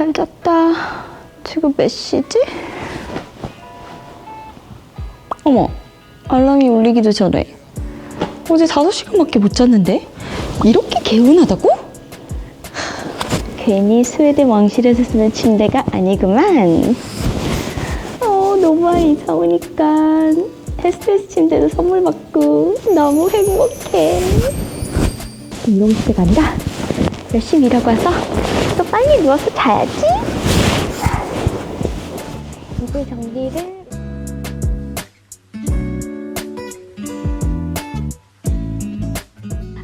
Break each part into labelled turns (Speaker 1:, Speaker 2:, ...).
Speaker 1: 잘 잤다. 지금 몇 시지? 어머, 알람이 울리기도 전에. 어제 5시간밖에 못 잤는데? 이렇게 개운하다고? 괜히 스웨덴 왕실에서 쓰는 침대가 아니구만. 어, 노바 이사 오니까 헤스트레스 침대도 선물 받고 너무 행복해. 이런 시대가 아니라 열심히 일하고 와서 또 빨리 누워서 자야지. 이불 정리를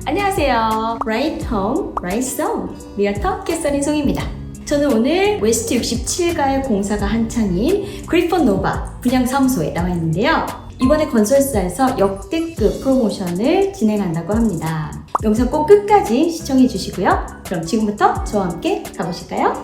Speaker 1: 안녕하세요. Right Home, Right Song 리얼터 캐서린 송입니다. 저는 오늘 웨스트 67가의 공사가 한창인 그리폰 노바 분양사무소에 나와 있는데요. 이번에 건설사에서 역대급 프로모션을 진행한다고 합니다. 영상 꼭 끝까지 시청해 주시고요. 그럼 지금부터 저와 함께 가보실까요?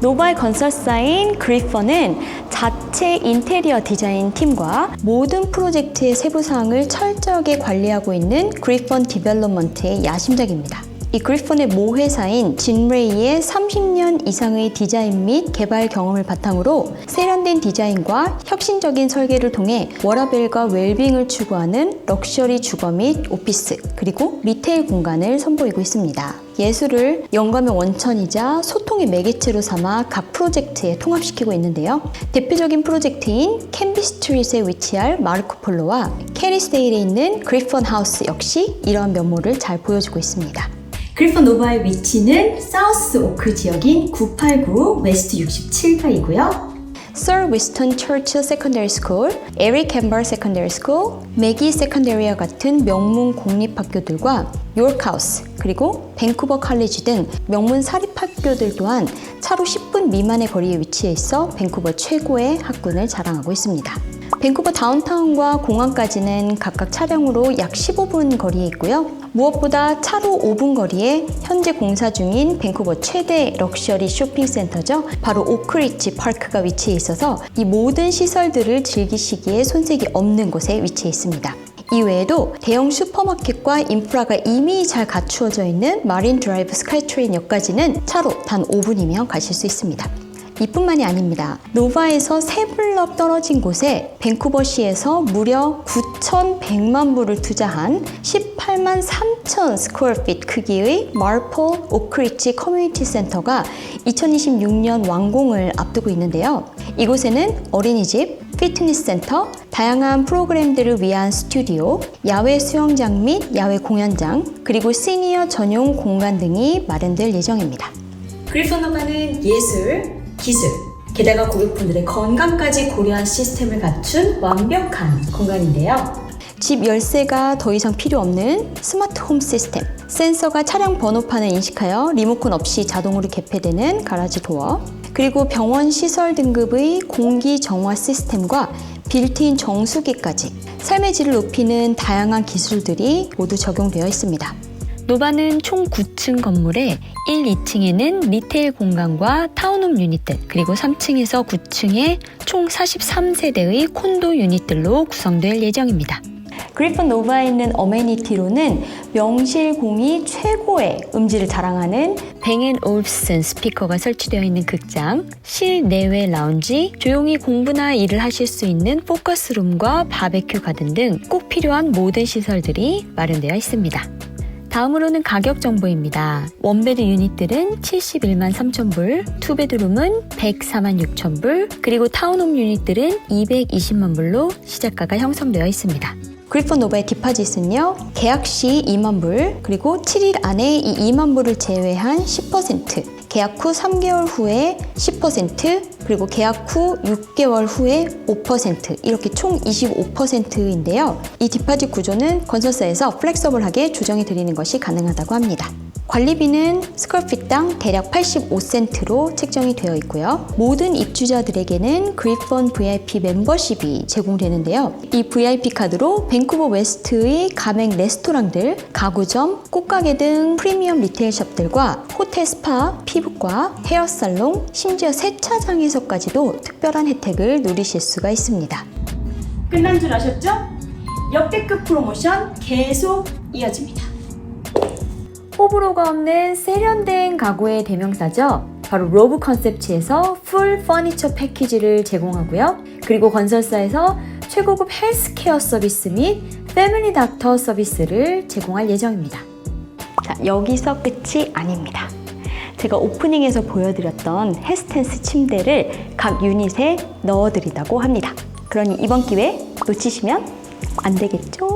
Speaker 1: 노바의 건설사인 그리퍼는 자체 인테리어 디자인 팀과 모든 프로젝트의 세부 사항을 철저하게 관리하고 있는 그리펀 디벨롭먼트의 야심작입니다. 이 그리펀의 모 회사인 진레이의 30년 이상의 디자인 및 개발 경험을 바탕으로 세련된 디자인과 혁신적인 설계를 통해 워라벨과 웰빙을 추구하는 럭셔리 주거 및 오피스 그리고 리테일 공간을 선보이고 있습니다. 예술을 영감의 원천이자 소통의 매개체로 삼아 각 프로젝트에 통합시키고 있는데요. 대표적인 프로젝트인 캔비 스트릿에 위치할 마르코폴로와 캐리스데일에 있는 그리펀 하우스 역시 이러한 면모를 잘 보여주고 있습니다. 그리펀 노바의 위치는 사우스 오크 지역인 989 웨스트 67가이고요. Sir Winston Churchill Secondary School, 에릭 캠버 Secondary School, 매기 세컨데리아 같은 명문 공립학교들과 요크하우스, 그리고 밴쿠버 칼리지 등 명문 사립학교들 또한 차로 10분 미만의 거리에 위치해 있어 밴쿠버 최고의 학군을 자랑하고 있습니다. 밴쿠버 다운타운과 공항까지는 각각 차량으로 약 15분 거리에 있고요. 무엇보다 차로 5분 거리에 현재 공사 중인 밴쿠버 최대 럭셔리 쇼핑센터죠. 바로 오크리치 파크가 위치해 있어서 이 모든 시설들을 즐기시기에 손색이 없는 곳에 위치해 있습니다. 이외에도 대형 슈퍼마켓과 인프라가 이미 잘 갖추어져 있는 마린 드라이브 스카이트레인역까지는 차로 단 5분이면 가실 수 있습니다. 이뿐만이 아닙니다. 노바에서 세 블럭 떨어진 곳에 밴쿠버시에서 무려 9,100만 불을 투자한 18만 3천 스퀘어 핏 크기의 마르폴 오크리치 커뮤니티 센터가 2026년 완공을 앞두고 있는데요. 이곳에는 어린이집, 피트니스 센터, 다양한 프로그램들을 위한 스튜디오, 야외 수영장 및 야외 공연장, 그리고 시니어 전용 공간 등이 마련될 예정입니다. 그리퍼노바는 예술, 기술, 게다가 고객분들의 건강까지 고려한 시스템을 갖춘 완벽한 공간인데요. 집 열쇠가 더 이상 필요 없는 스마트 홈 시스템, 센서가 차량 번호판을 인식하여 리모컨 없이 자동으로 개폐되는 가라지 도어, 그리고 병원 시설 등급의 공기 정화 시스템과 빌트인 정수기까지 삶의 질을 높이는 다양한 기술들이 모두 적용되어 있습니다. 노바는 총 9층 건물에 1, 2층에는 리테일 공간과 타운홈 유닛들, 그리고 3층에서 9층에 총 43세대의 콘도 유닛들로 구성될 예정입니다. 그리폰 노바에 있는 어메니티로는 명실공히 최고의 음질을 자랑하는 뱅앤 올슨 스피커가 설치되어 있는 극장, 실내외 라운지, 조용히 공부나 일을 하실 수 있는 포커스룸과 바베큐 가든 등 꼭 필요한 모든 시설들이 마련되어 있습니다. 다음으로는 가격 정보입니다. 원베드 유닛들은 71만 3천 불, 투베드룸은 104만 6천 불, 그리고 타운홈 유닛들은 220만 불로 시작가가 형성되어 있습니다. 그리폰 노바의 디파짓은요, 계약 시 2만 불, 그리고 7일 안에 이 2만 불을 제외한 10%, 계약 후 3개월 후에 10%, 그리고 계약 후 6개월 후에 5% 이렇게 총 25%인데요. 이 디파짓 구조는 건설사에서 플렉서블하게 조정해 드리는 것이 가능하다고 합니다. 관리비는 스컬핏당 대략 85센트로 책정이 되어 있고요. 모든 입주자들에게는 그리펀 VIP 멤버십이 제공되는데요. 이 VIP 카드로 밴쿠버 웨스트의 가맹 레스토랑들, 가구점, 꽃가게 등 프리미엄 리테일숍들과 호텔 스파, 피부과, 헤어살롱, 심지어 세차장에서까지도 특별한 혜택을 누리실 수가 있습니다. 끝난 줄 아셨죠? 역대급 프로모션 계속 이어집니다. 호불호가 없는 세련된 가구의 대명사죠. 바로 로브 컨셉츠에서 풀 퍼니처 패키지를 제공하고요. 그리고 건설사에서 최고급 헬스케어 서비스 및 패밀리 닥터 서비스를 제공할 예정입니다. 자, 여기서 끝이 아닙니다. 제가 오프닝에서 보여드렸던 헤스텐스 침대를 각 유닛에 넣어드리다고 합니다. 그러니 이번 기회 놓치시면 안 되겠죠?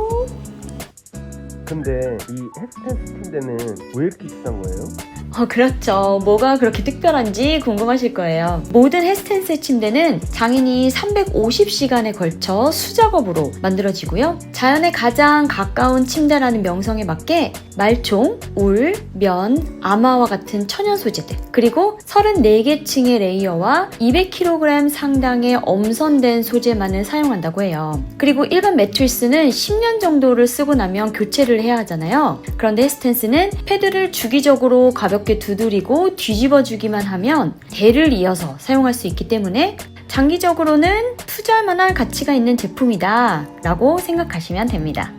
Speaker 2: 근데 이 헬스텐스 침대는 왜 이렇게 비싼 거예요?
Speaker 1: 어, 그렇죠. 뭐가 그렇게 특별한지 궁금하실 거예요. 모든 헤스텐스 침대는 장인이 350시간에 걸쳐 수작업으로 만들어지고요. 자연에 가장 가까운 침대라는 명성에 맞게 말총, 울, 면, 아마와 같은 천연 소재들, 그리고 34개 층의 레이어와 200kg 상당의 엄선된 소재만을 사용한다고 해요. 그리고 일반 매트리스는 10년 정도를 쓰고 나면 교체를 해야 하잖아요. 그런데 헤스텐스는 패드를 주기적으로 가볍게 두드리고 뒤집어 주기만 하면 대를 이어서 사용할 수 있기 때문에 장기적으로는 투자할 만한 가치가 있는 제품이다 라고 생각하시면 됩니다.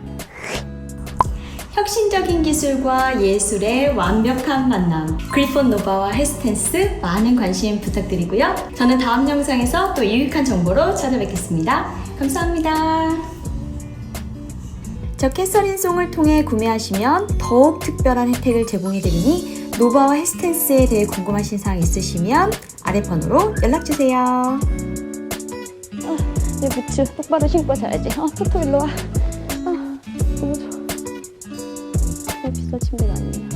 Speaker 1: 혁신적인 기술과 예술의 완벽한 만남 그리폰 노바와 헤스텐스 많은 관심 부탁드리고요. 저는 다음 영상에서 또 유익한 정보로 찾아뵙겠습니다. 감사합니다. 저 캐서린 송을 통해 구매하시면 더욱 특별한 혜택을 제공해드리니 노바와 헤스텐스에 대해 궁금하신 사항 있으시면 아래 번호로 연락주세요.
Speaker 3: 내 부츠 똑바로 신고 자야지. 어, 토토 일로 와. 아, 너무 좋아. 내 비싼 침대가 아니에요.